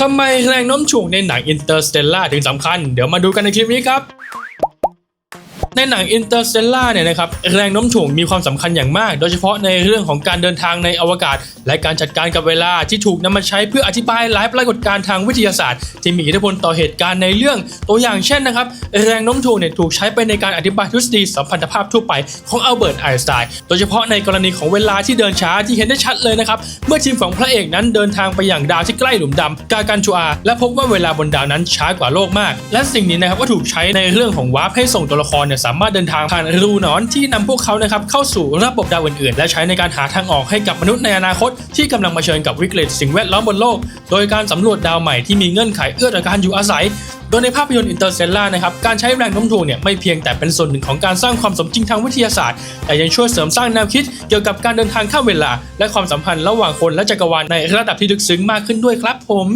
ทำไมแรงโน้มถ่วงในหนัง Interstellar ถึงสำคัญ เดี๋ยวมาดูกันในคลิปนี้ครับ ในหนัง Interstellar เนี่ยนะครับแรงโน้มถ่วงมีความสำคัญอย่างมาก โดยเฉพาะในเรื่องของการเดินทางในอวกาศ และการจัดการกับเวลาที่ถูกนำมาใช้เพื่ออธิบายหลายปรากฏการณ์ทางวิทยาศาสตร์ ที่มีอิทธิพลต่อเหตุการณ์ในเรื่องตัวอย่างเช่นนะครับแรงโน้มถ่วงเนี่ยถูกใช้ไปในการอธิบายทฤษฎีสัมพันธภาพทั่วไปของอัลเบิร์ตไอน์สไตน์โดยเฉพาะในกรณีของเวลาที่เดินช้าที่เห็นได้ชัดเลยนะครับเมื่อทีมของพระเอกนั้นเดินทางไปอย่างดาวที่ใกล้หลุมดำกากันชูอาและพบว่าเวลาบนดาวนั้นช้ากว่าโลกมาก และสิ่งนี้นะครับก็ถูกใช้ในเรื่องของวาร์ปให้ส่งตัวละครเนี่ยามารถเดินทางผ่านรูหนอนที่นำพวกเขานะครับเข้าสู่ระบบดาวอื่นๆ และใช้ในการหาทางออกให้กับมนุษย์ในอนาคต ที่กำลังมาเชิญกับวิกฤตสิ่งแวดล้อมบนโลก โดยการสำรวจดาวใหม่ที่มีเงื่อนไขเอื้อต่อการอยู่อาศัยโดยในภาพยนตร์ Interstellar นะครับ การใช้แรงโน้มถ่วงเนี่ยไม่เพียงแต่เป็นส่วนหนึ่งของการสร้างความสมจริงทางวิทยาศาสตร์ แต่ยังช่วยเสริมสร้างแนวคิดเกี่ยวกับการเดินทางข้ามเวลา และความสัมพันธ์ระหว่างคนและจักรวาลในระดับที่ลึกซึ้งมากขึ้นด้วยครับผม